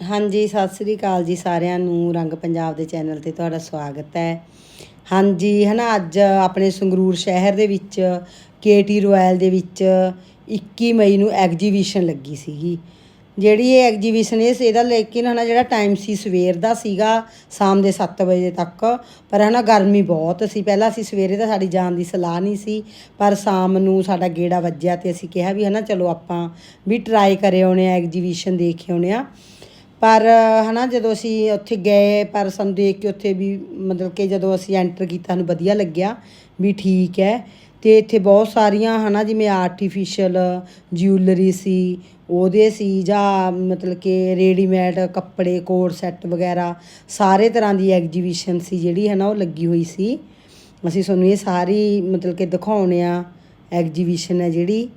ਹਾਂਜੀ, ਸਤਿ ਸ੍ਰੀ ਅਕਾਲ ਜੀ ਸਾਰਿਆਂ ਨੂੰ, ਰੰਗ ਪੰਜਾਬ ਦੇ ਚੈਨਲ ਤੇ ਤੁਹਾਡਾ ਸਵਾਗਤ ਹੈ। ਹਾਂਜੀ, ਹਨਾ, ਅੱਜ ਆਪਣੇ ਸੰਗਰੂਰ ਸ਼ਹਿਰ ਦੇ ਵਿੱਚ ਕੇਟੀ ਰਾਇਲ ਦੇ ਵਿੱਚ 21 ਮਈ ਨੂੰ ਐਗਜੀਬਿਸ਼ਨ ਲੱਗੀ ਸੀਗੀ। ਜਿਹੜੀ ਇਹ ਐਗਜੀਬਿਸ਼ਨ ਇਹ ਸੀ ਇਹਦਾ ਲੇਕਿਨ ਹਨਾ, ਜਿਹੜਾ ਟਾਈਮ ਸੀ ਸਵੇਰ ਦਾ ਸੀਗਾ, ਸ਼ਾਮ ਦੇ 7 ਵਜੇ ਤੱਕ, ਪਰ ਹਨਾ, ਗਰਮੀ ਬਹੁਤ ਸੀ। ਪਹਿਲਾਂ ਅਸੀਂ ਸਵੇਰੇ ਤਾਂ ਸਾਡੀ ਜਾਣ ਦੀ ਸਲਾਹ ਨਹੀਂ ਸੀ, ਪਰ ਸ਼ਾਮ ਨੂੰ ਸਾਡਾ ਗੇੜਾ ਵੱਜਿਆ ਤੇ ਅਸੀਂ ਕਿਹਾ ਵੀ ਹਨਾ, ਚਲੋ ਆਪਾਂ ਵੀ ਟਰਾਈ ਕਰੇ ਆਉਣੇ ਆ ਐਗਜੀਬਿਸ਼ਨ ਦੇਖੇ ਆਉਣੇ ਆ। ਪਰ, ਹਨਾ, ਜਦੋਂ ਅਸੀਂ ਉੱਥੇ ਗਏ, ਪਰ ਸਾਨੂੰ ਦੇਖ ਕੇ ਉੱਥੇ ਵੀ ਮਤਲਬ ਕਿ ਜਦੋਂ ਅਸੀਂ ਐਂਟਰ ਕੀਤਾ, ਸਾਨੂੰ ਵਧੀਆ ਲੱਗਿਆ ਵੀ ਠੀਕ ਹੈ। ਤੇ ਇੱਥੇ ਬਹੁਤ ਸਾਰੀਆਂ, ਹਨਾ, ਜਿਵੇਂ ਆਰਟੀਫੀਸ਼ੀਅਲ ਜਿਊਲਰੀ ਸੀ, ਉਹਦੇ ਸੀ, ਜਾਂ ਮਤਲਬ ਕਿ ਰੈਡੀਮੇਡ ਕੱਪੜੇ ਕੋਟ ਸੈੱਟ ਵਗੈਰਾ, ਸਾਰੇ ਤਰ੍ਹਾਂ ਦੀ ਐਗਜੀਬਿਸ਼ਨ ਸੀ ਜਿਹੜੀ ਹੈ ਨਾ ਉਹ ਲੱਗੀ ਹੋਈ ਸੀ। ਅਸੀਂ ਤੁਹਾਨੂੰ ਇਹ ਸਾਰੀ ਮਤਲਬ ਕਿ ਦਿਖਾਉਣੇ ਆ ਐਗਜੀਬਿਸ਼ਨ ਹੈ ਜਿਹੜੀ।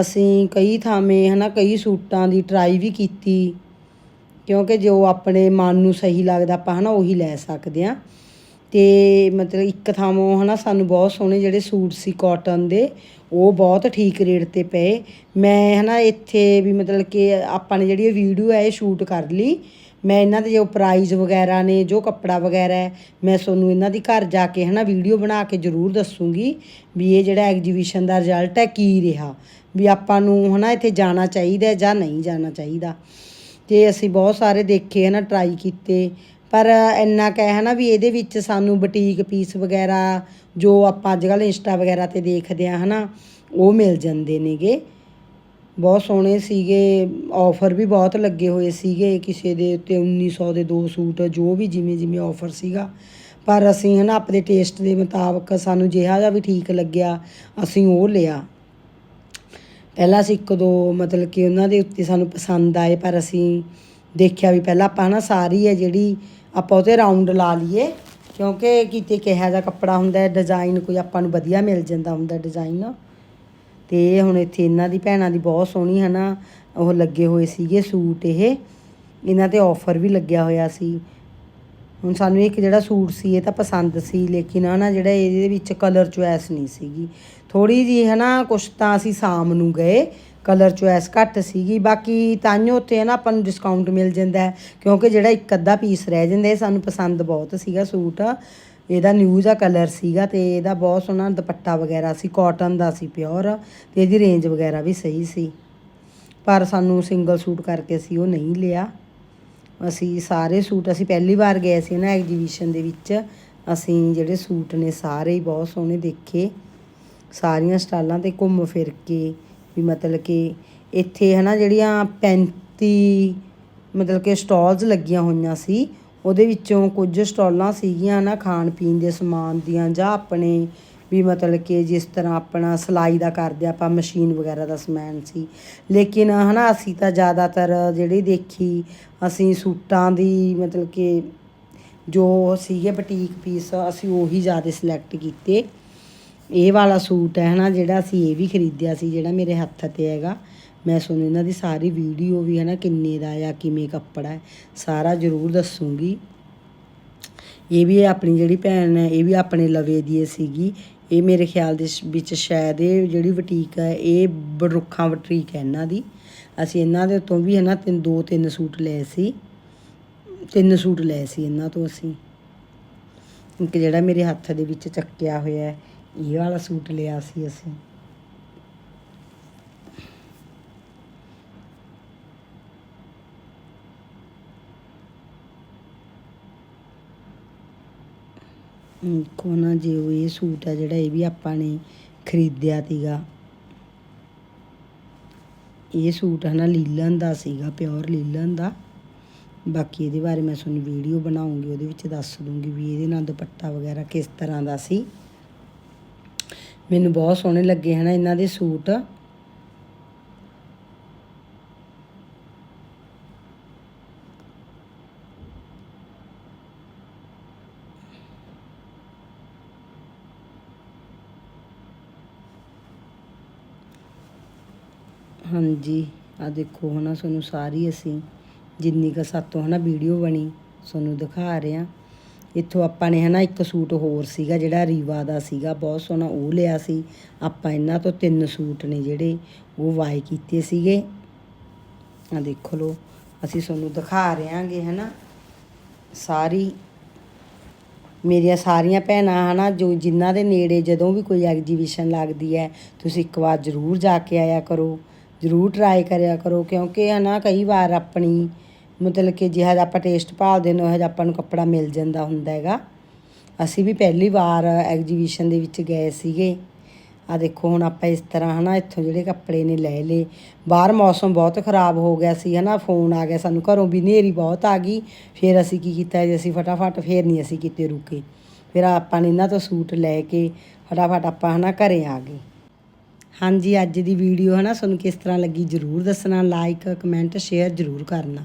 ਅਸੀਂ ਕਈ ਥਾਵੇਂ, ਹਨਾ, ਕਈ ਸੂਟਾਂ ਦੀ ਟਰਾਈ ਵੀ ਕੀਤੀ। ਕਿਉਂਕਿ ਜੋ ਆਪਣੇ ਮਨ ਨੂੰ ਸਹੀ ਲੱਗਦਾ, ਆਪਾਂ ਹਨਾ ਉਹੀ ਲੈ ਸਕਦੇ ਆ ਤੇ ਮਤਲਬ ਇੱਕ ਥਾਵੋਂ ਹਨਾ ਸਾਨੂੰ ਬਹੁਤ ਸੋਹਣੇ ਜਿਹੜੇ ਸੂਟ ਸੀ ਕਾਟਨ ਦੇ, ਉਹ ਬਹੁਤ ਠੀਕ ਰੇਟ ਤੇ ਪਏ। ਮੈਂ ਹਨਾ ਇੱਥੇ ਵੀ ਮਤਲਬ ਕਿ ਆਪਾਂ ਨੇ ਜਿਹੜੀ ਇਹ ਵੀਡੀਓ ਹੈ, ਇਹ ਸ਼ੂਟ ਕਰ ਲਈ। ਮੈਂ ਇਹਨਾਂ ਦੇ ਜੋ ਪ੍ਰਾਈਜ਼ ਵਗੈਰਾ ਨੇ, ਜੋ ਕੱਪੜਾ ਵਗੈਰਾ ਹੈ, ਮੈਂ ਤੁਹਾਨੂੰ ਇਹਨਾਂ ਦੀ ਘਰ ਜਾ ਕੇ ਹਨਾ ਵੀਡੀਓ ਬਣਾ ਕੇ ਜ਼ਰੂਰ ਦੱਸੂਗੀ ਵੀ ਇਹ ਜਿਹੜਾ ਐਗਜੀਬਿਸ਼ਨ ਦਾ ਰਿਜ਼ਲਟ ਹੈ, ਕੀ ਰਿਹਾ। ਵੀ ਆਪਾਂ ਨੂੰ ਹਨਾ ਇੱਥੇ ਜਾਣਾ ਚਾਹੀਦਾ ਜਾਂ ਨਹੀਂ ਜਾਣਾ ਚਾਹੀਦਾ। ਤੇ ਅਸੀਂ ਬਹੁਤ ਸਾਰੇ ਦੇਖੇ ਹੈ ਨਾ ਟਰਾਈ ਕੀਤੇ, ਪਰ ਇੰਨਾ ਕਹਿ ਹੈ ਨਾ ਵੀ ਇਹਦੇ ਵਿੱਚ ਸਾਨੂੰ ਬੁਟੀਕ ਪੀਸ ਵਗੈਰਾ, ਜੋ ਆਪਾਂ ਅੱਜ ਕੱਲ੍ਹ ਇੰਸਟਾ ਵਗੈਰਾ ਤੇ ਦੇਖਦੇ ਆ ਹਨਾ, ਉਹ ਮਿਲ ਜਾਂਦੇ ਨੇਗੇ। ਬਹੁਤ ਸੋਹਣੇ ਸੀਗੇ ਆਫਰ ਵੀ ਬਹੁਤ ਲੱਗੇ ਹੋਏ ਸੀਗੇ, ਕਿਸੇ ਦੇ ਉੱਤੇ 1900 ਦੇ ਦੋ ਸੂਟ, ਜੋ ਵੀ ਜਿਵੇਂ ਜਿਵੇਂ ਆਫਰ ਸੀਗਾ। ਪਰ ਅਸੀਂ ਹਨਾ, ਆਪਣੇ ਟੇਸਟ ਦੇ ਮੁਤਾਬਕ ਸਾਨੂੰ ਜਿਹਾ ਜਿਹਾ ਵੀ ਠੀਕ ਲੱਗਿਆ, ਅਸੀਂ ਉਹ ਲਿਆ। ਪਹਿਲਾਂ ਅਸੀਂ ਇੱਕ ਦੋ ਮਤਲਬ ਕਿ ਉਹਨਾਂ ਦੇ ਉੱਤੇ ਸਾਨੂੰ ਪਸੰਦ ਆਏ, ਪਰ ਅਸੀਂ ਦੇਖਿਆ ਵੀ ਪਹਿਲਾਂ ਆਪਾਂ ਨਾ ਸਾਰੀ ਹੈ ਜਿਹੜੀ ਆਪਾਂ ਉਹਤੇ ਰਾਊਂਡ ਲਾ ਲਈਏ, ਕਿਉਂਕਿ ਕਿਤੇ ਕਿਹਾ ਜਾ ਕੱਪੜਾ ਹੁੰਦਾ ਡਿਜ਼ਾਈਨ ਕੋਈ ਆਪਾਂ ਨੂੰ ਵਧੀਆ ਮਿਲ ਜਾਂਦਾ ਹੁੰਦਾ ਡਿਜ਼ਾਈਨ ਤੇ ਹੁਣ ਇੱਥੇ ਇਹਨਾਂ ਦੀ ਭੈਣਾਂ ਦੀ ਬਹੁਤ ਸੋਹਣੀ ਹੈ ਨਾ ਉਹ ਲੱਗੇ ਹੋਏ ਸੀਗੇ ਸੂਟ ਇਹ, ਇਹਨਾਂ ਤੇ ਆਫਰ ਵੀ ਲੱਗਿਆ ਹੋਇਆ ਸੀ। ਹੁਣ ਸਾਨੂੰ ਇੱਕ ਜਿਹੜਾ ਸੂਟ ਸੀ, ਇਹ ਤਾਂ ਪਸੰਦ ਸੀ, ਲੇਕਿਨ ਹਨਾ ਜਿਹੜਾ ਇਹਦੇ ਵਿੱਚ ਕਲਰ ਚੁਆਇਸ ਨਹੀਂ ਸੀਗੀ। ਥੋੜੀ ਜੀ ਹਨਾ ਕੁਛ ਤਾਂ ਅਸੀਂ ਸ਼ਾਮ ਨੂੰ ਗਏ। ਕਲਰ ਚੁਆਇਸ ਘੱਟ ਸੀਗੀ, ਬਾਕੀ ਤਾਂਿਓ ਉੱਤੇ ਨਾ ਆਪਾਂ ਨੂੰ ਡਿਸਕਾਊਂਟ ਮਿਲ ਜਾਂਦਾ ਕਿਉਂਕਿ ਜਿਹੜਾ ਇੱਕ ਅੱਧਾ ਪੀਸ ਰਹਿ ਜਾਂਦਾ ਸਾਨੂੰ ਪਸੰਦ ਬਹੁਤ ਸੀਗਾ ਸੂਟ। ਇਹਦਾ ਨਿਊ ਜਿਹਾ ਕਲਰ ਸੀਗਾ ਤੇ ਇਹਦਾ ਬਹੁਤ ਸੋਹਣਾ ਦੁਪੱਟਾ ਵਗੈਰਾ ਸੀ ਕਾਟਨ ਦਾ ਸੀ ਪਿਓਰ ਤੇ ਇਹਦੀ ਰੇਂਜ ਵਗੈਰਾ ਵੀ ਸਹੀ ਸੀ। ਪਰ ਸਾਨੂੰ ਸਿੰਗਲ ਸੂਟ ਕਰਕੇ ਅਸੀਂ ਉਹ ਨਹੀਂ ਲਿਆ। ਅਸੀਂ ਸਾਰੇ ਸੂਟ, ਅਸੀਂ ਪਹਿਲੀ ਵਾਰ ਗਏ ਸੀ ਨਾ ਐਗਜੀਬਿਸ਼ਨ ਦੇ ਵਿੱਚ, ਅਸੀਂ ਜਿਹੜੇ ਸੂਟ ਨੇ ਸਾਰੇ ਹੀ ਬਹੁਤ ਸੋਹਣੇ ਦੇਖੇ। ਸਾਰੀਆਂ ਸਟਾਲਾਂ ਤੇ ਘੁੰਮ ਫਿਰ ਕੇ ਵੀ ਮਤਲਬ ਕਿ ਇੱਥੇ ਹਨਾ ਜਿਹੜੀਆਂ 35 ਮਤਲਬ ਕਿ ਸਟਾਲਸ ਲੱਗੀਆਂ ਹੋਈਆਂ ਸੀ, ਉਹਦੇ ਵਿੱਚੋਂ ਕੁਝ ਸਟਾਲਾਂ ਸੀਗੀਆਂ ਨਾ ਖਾਣ ਪੀਣ ਦੇ ਸਮਾਨ ਦੀਆਂ ਜਾਂ ਆਪਣੇ ਵੀ ਮਤਲਬ ਕਿ ਜਿਸ ਤਰ੍ਹਾਂ ਆਪਣਾ ਸਿਲਾਈ ਦਾ ਕਰਦੇ ਆਪਾਂ ਮਸ਼ੀਨ ਵਗੈਰਾ ਦਾ ਸਮਾਨ ਸੀ। ਲੇਕਿਨ ਹਨਾ ਅਸੀਂ ਤਾਂ ਜ਼ਿਆਦਾਤਰ ਜਿਹੜੀ ਦੇਖੀ, ਅਸੀਂ ਸੂਟਾਂ ਦੀ ਮਤਲਬ ਕਿ ਜੋ ਸੀਗੇ ਬੁਟੀਕ ਪੀਸ ਅਸੀਂ ਉਹੀ ਜ਼ਿਆਦਾ ਸਿਲੈਕਟ ਕੀਤੇ। ਇਹ ਵਾਲਾ ਸੂਟ ਹੈ ਹਨਾ, ਜਿਹੜਾ ਅਸੀਂ ਇਹ ਵੀ ਖਰੀਦਿਆ ਸੀ, ਜਿਹੜਾ ਮੇਰੇ ਹੱਥ ਤੇ ਹੈਗਾ। ਮੈਂ ਤੁਹਾਨੂੰ ਇਹਨਾਂ ਦੀ ਸਾਰੀ ਵੀਡੀਓ ਵੀ ਹੈ ਨਾ ਕਿੰਨੇ ਦਾ ਆ, ਕਿਵੇਂ ਕੱਪੜਾ ਹੈ, ਸਾਰਾ ਜ਼ਰੂਰ ਦੱਸੂਗੀ। ਇਹ ਵੀ ਆਪਣੀ ਜਿਹੜੀ ਭੈਣ ਹੈ, ਇਹ ਵੀ ਆਪਣੇ ਲਵੇ ਦੀ ਸੀਗੀ। ਇਹ ਮੇਰੇ ਖਿਆਲ ਦੇ ਵਿੱਚ ਸ਼ਾਇਦ ਇਹ ਜਿਹੜੀ ਬੁਟੀਕ ਹੈ, ਇਹ ਬਰੁੱਖਾਂ ਬੁਟੀਕ ਹੈ ਇਹਨਾਂ ਦੀ। ਅਸੀਂ ਇਹਨਾਂ ਦੇ ਤੋਂ ਵੀ ਹੈ ਨਾ ਤਿੰਨ, ਦੋ, ਤਿੰਨ ਸੂਟ ਲਏ ਸੀ। ਤਿੰਨ ਸੂਟ ਲਏ ਸੀ ਇਹਨਾਂ ਤੋਂ ਅਸੀਂ। ਇੱਕ ਜਿਹੜਾ ਮੇਰੇ ਹੱਥ ਦੇ ਵਿੱਚ ਚੱਕਿਆ ਹੋਇਆ ਹੈ ਇਹ ਵਾਲਾ ਸੂਟ ਲਿਆ ਸੀ ਅਸੀਂ। ਕੋਨਾ ਜੇ ਉਹ? ਇਹ ਸੂਟ ਆ ਜਿਹੜਾ ਇਹ ਵੀ ਆਪਾਂ ਨੇ ਖਰੀਦਿਆ ਸੀਗਾ। ਇਹ ਸੂਟ ਹਨਾ ਲੀਲਨ ਦਾ ਸੀਗਾ, ਪਿਓਰ ਲੀਲਨ ਦਾ। ਬਾਕੀ ਇਹਦੇ ਬਾਰੇ ਮੈਂ ਤੁਹਾਨੂੰ ਵੀਡੀਓ ਬਣਾਉਂਗੀ, ਉਹਦੇ ਵਿੱਚ ਦੱਸ ਦੂੰਗੀ ਵੀ ਇਹਦੇ ਨਾਲ ਦੁਪੱਟਾ ਵਗੈਰਾ ਕਿਸ ਤਰ੍ਹਾਂ ਦਾ ਸੀ। ਮੈਨੂੰ ਬਹੁਤ ਸੋਹਣੇ ਲੱਗੇ ਹਨਾ ਇਹਨਾਂ ਦੇ ਸੂਟ। ਹਾਂਜੀ ਆ ਦੇਖੋ ਹਨਾ, ਤੁਹਾਨੂੰ ਸਾਰੀ ਅਸੀਂ ਜਿੰਨੀ ਕੁ ਸਾਤੋਂ ਹਨਾ ਵੀਡੀਓ ਬਣੀ, ਤੁਹਾਨੂੰ ਦਿਖਾ ਰਹੇ ਹਾਂ। ਇੱਥੋਂ ਆਪਾਂ ਨੇ ਹਨਾ ਇੱਕ ਸੂਟ ਹੋਰ ਸੀਗਾ ਜਿਹੜਾ ਰੀਵਾ ਦਾ ਸੀਗਾ, ਬਹੁਤ ਸੋਹਣਾ ਉਹ ਲਿਆ ਸੀ। ਆਪਾਂ ਇਹਨਾਂ ਤੋਂ ਤਿੰਨ ਸੂਟ ਨੇ ਜਿਹੜੇ ਉਹ ਵਾਏ ਕੀਤੇ ਸੀਗੇ। ਆ ਦੇਖੋ ਲੋ ਅਸੀਂ ਤੁਹਾਨੂੰ ਦਿਖਾ ਰਹੇ ਹਾਂਗੇ ਹਨਾ। ਸਾਰੀ, ਮੇਰੀਆਂ ਸਾਰੀਆਂ ਭੈਣਾਂ ਹਨਾ, ਜੋ ਜਿਨ੍ਹਾਂ ਦੇ ਨੇੜੇ ਜਦੋਂ ਵੀ ਕੋਈ ਐਗਜੀਬਿਸ਼ਨ ਲੱਗਦੀ ਹੈ, ਤੁਸੀਂ ਇੱਕ ਵਾਰ ਜ਼ਰੂਰ ਜਾ ਕੇ ਆਇਆ ਕਰੋ। ਜ਼ਰੂਰ ਟਰਾਈ ਕਰਿਆ ਕਰੋ, ਕਿਉਂਕਿ ਹਨਾ ਕਈ ਵਾਰ ਆਪਣੀ ਮਤਲਬ ਕਿ ਜਿਹੜਾ ਆਪਾਂ ਟੇਸਟ ਭਾਲਦੇ ਨੇ, ਉਹ ਜਿਹਾ ਆਪਾਂ ਨੂੰ ਕੱਪੜਾ ਮਿਲ ਜਾਂਦਾ ਹੁੰਦਾ ਹੈਗਾ। ਅਸੀਂ ਵੀ ਪਹਿਲੀ ਵਾਰ ਐਗਜੀਬਿਸ਼ਨ ਦੇ ਵਿੱਚ ਗਏ ਸੀਗੇ। ਆ ਦੇਖੋ, ਹੁਣ ਆਪਾਂ ਇਸ ਤਰ੍ਹਾਂ ਹਨਾ, ਇੱਥੋਂ ਜਿਹੜੇ ਕੱਪੜੇ ਨੇ ਲੈ ਲਏ। ਬਾਹਰ ਮੌਸਮ ਬਹੁਤ ਖਰਾਬ ਹੋ ਗਿਆ ਸੀ ਹਨਾ, ਫੋਨ ਆ ਗਿਆ, ਸਾਨੂੰ ਘਰੋਂ ਵੀ ਹਨੇਰੀ ਬਹੁਤ ਆ ਗਈ। ਫਿਰ ਅਸੀਂ ਕੀ ਕੀਤਾ ਜੀ, ਅਸੀਂ ਫਟਾਫਟ ਫਿਰ ਨਹੀਂ ਅਸੀਂ ਕਿਤੇ ਰੁਕੇ। ਫਿਰ ਆਪਾਂ ਨੇ ਇਹਨਾਂ ਤੋਂ ਸੂਟ ਲੈ ਕੇ ਫਟਾਫਟ ਆਪਾਂ ਹਨਾ ਘਰੇ ਆ ਗਏ। ਹਾਂਜੀ, ਅੱਜ ਦੀ ਵੀਡੀਓ ਹਨਾ, ਤੁਹਾਨੂੰ ਕਿਸ ਤਰ੍ਹਾਂ ਲੱਗੀ ਜਰੂਰ ਦੱਸਣਾ। ਲਾਈਕ ਕਮੈਂਟ ਸ਼ੇਅਰ ਜਰੂਰ ਕਰਨਾ।